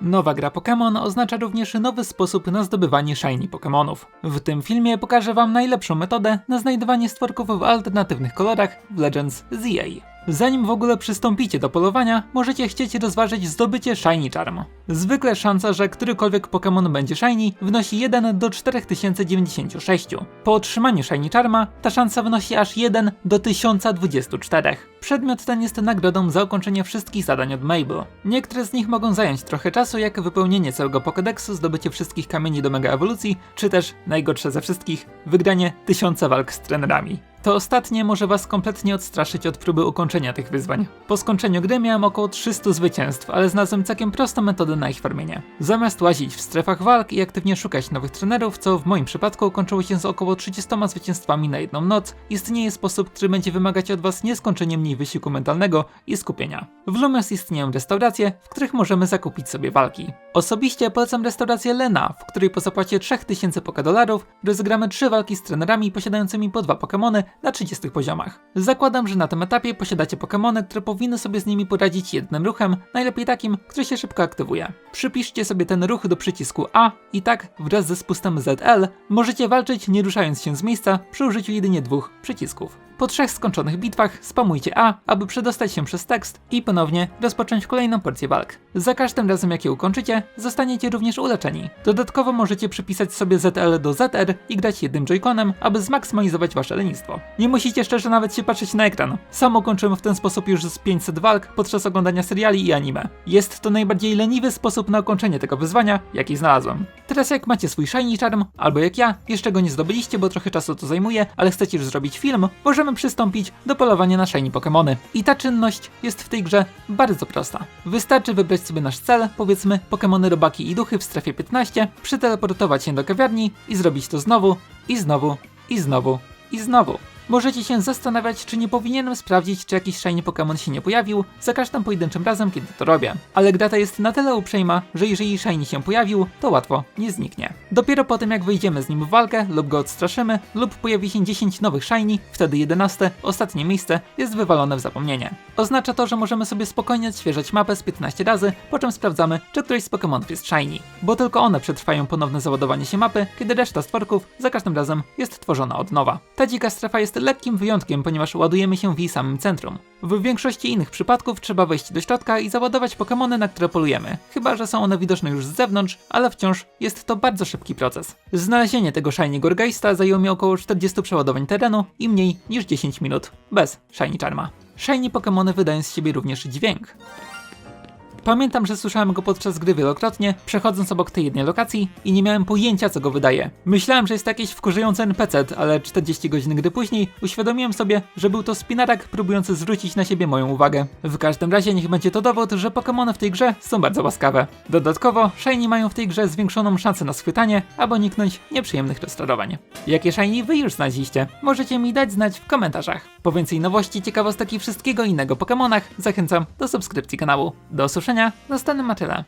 Nowa gra Pokémon oznacza również nowy sposób na zdobywanie shiny Pokémonów. W tym filmie pokażę wam najlepszą metodę na znajdowanie stworków w alternatywnych kolorach w Legends ZA. Zanim w ogóle przystąpicie do polowania, możecie chcieć rozważyć zdobycie Shiny Charm. Zwykle szansa, że którykolwiek Pokémon będzie Shiny wynosi 1 do 4096. Po otrzymaniu Shiny Charma ta szansa wynosi aż 1 do 1024. Przedmiot ten jest nagrodą za ukończenie wszystkich zadań od Mabel. Niektóre z nich mogą zająć trochę czasu, jak wypełnienie całego Pokédexu, zdobycie wszystkich kamieni do Mega Ewolucji, czy też, najgorsze ze wszystkich, wygranie tysiąca walk z trenerami. To ostatnie może was kompletnie odstraszyć od próby ukończenia tych wyzwań. Po skończeniu gry miałem około 300 zwycięstw, ale znalazłem całkiem prostą metodę na ich farmienie. Zamiast łazić w strefach walk i aktywnie szukać nowych trenerów, co w moim przypadku kończyło się z około 30 zwycięstwami na jedną noc, istnieje sposób, który będzie wymagać od was nieskończenie mniej wysiłku mentalnego i skupienia. W Lumios istnieją restauracje, w których możemy zakupić sobie walki. Osobiście polecam restaurację Lena, w której po zapłacie 3000 dolarów rozegramy 3 walki z trenerami posiadającymi po dwa Pokémony na 30 poziomach. Zakładam, że na tym etapie posiadacie Pokémony, które powinny sobie z nimi poradzić jednym ruchem, najlepiej takim, który się szybko aktywuje. Przypiszcie sobie ten ruch do przycisku A i tak wraz ze spustem ZL możecie walczyć nie ruszając się z miejsca przy użyciu jedynie dwóch przycisków. Po trzech skończonych bitwach spamujcie A, aby przedostać się przez tekst i ponownie rozpocząć kolejną porcję walk. Za każdym razem jak je ukończycie, zostaniecie również uleczeni. Dodatkowo możecie przypisać sobie ZL do ZR i grać jednym joyconem, aby zmaksymalizować wasze lenistwo. Nie musicie szczerze nawet się patrzeć na ekran. Sam ukończyłem w ten sposób już z 500 walk podczas oglądania seriali i anime. Jest to najbardziej leniwy sposób na ukończenie tego wyzwania, jaki znalazłem. Teraz jak macie swój shiny charm, albo jak ja, jeszcze go nie zdobyliście, bo trochę czasu to zajmuje, ale chcecie już zrobić film, możemy przystąpić do polowania na shiny Pokémony. I ta czynność jest w tej grze bardzo prosta. Wystarczy wybrać sobie nasz cel, powiedzmy Pokémony robaki i duchy w strefie 15, przyteleportować się do kawiarni i zrobić to znowu, i znowu, i znowu, i znowu. Możecie się zastanawiać, czy nie powinienem sprawdzić, czy jakiś shiny Pokémon się nie pojawił za każdym pojedynczym razem, kiedy to robię. Ale gra ta jest na tyle uprzejma, że jeżeli shiny się pojawił, to łatwo nie zniknie. Dopiero po tym, jak wyjdziemy z nim w walkę lub go odstraszymy, lub pojawi się 10 nowych shiny, wtedy 11, ostatnie miejsce, jest wywalone w zapomnienie. Oznacza to, że możemy sobie spokojnie odświeżać mapę z 15 razy, po czym sprawdzamy, czy któryś z Pokémonów jest shiny. Bo tylko one przetrwają ponowne załadowanie się mapy, kiedy reszta stworków za każdym razem jest tworzona od nowa. Ta dzika strefa jest lekkim wyjątkiem, ponieważ ładujemy się w jej samym centrum. W większości innych przypadków trzeba wejść do środka i załadować Pokémony, na które polujemy. Chyba, że są one widoczne już z zewnątrz, ale wciąż jest to bardzo szybki proces. Znalezienie tego Shiny Gorgeista zajęło mi około 40 przeładowań terenu i mniej niż 10 minut. Bez Shiny Charma. Shiny Pokémony wydają z siebie również dźwięk. Pamiętam, że słyszałem go podczas gry wielokrotnie, przechodząc obok tej jednej lokacji i nie miałem pojęcia co go wydaje. Myślałem, że jest jakiś wkurzający NPC, ale 40 godzin gry później uświadomiłem sobie, że był to spinarak próbujący zwrócić na siebie moją uwagę. W każdym razie niech będzie to dowód, że Pokémony w tej grze są bardzo łaskawe. Dodatkowo, Shiny mają w tej grze zwiększoną szansę na schwytanie albo uniknąć nieprzyjemnych rozczarowań. Jakie Shiny wy już znaleźliście? Możecie mi dać znać w komentarzach. Po więcej nowości, ciekawostek i wszystkiego innego Pokémonach zachęcam do subskrypcji kanału. Do usłyszenia w następnym materiale.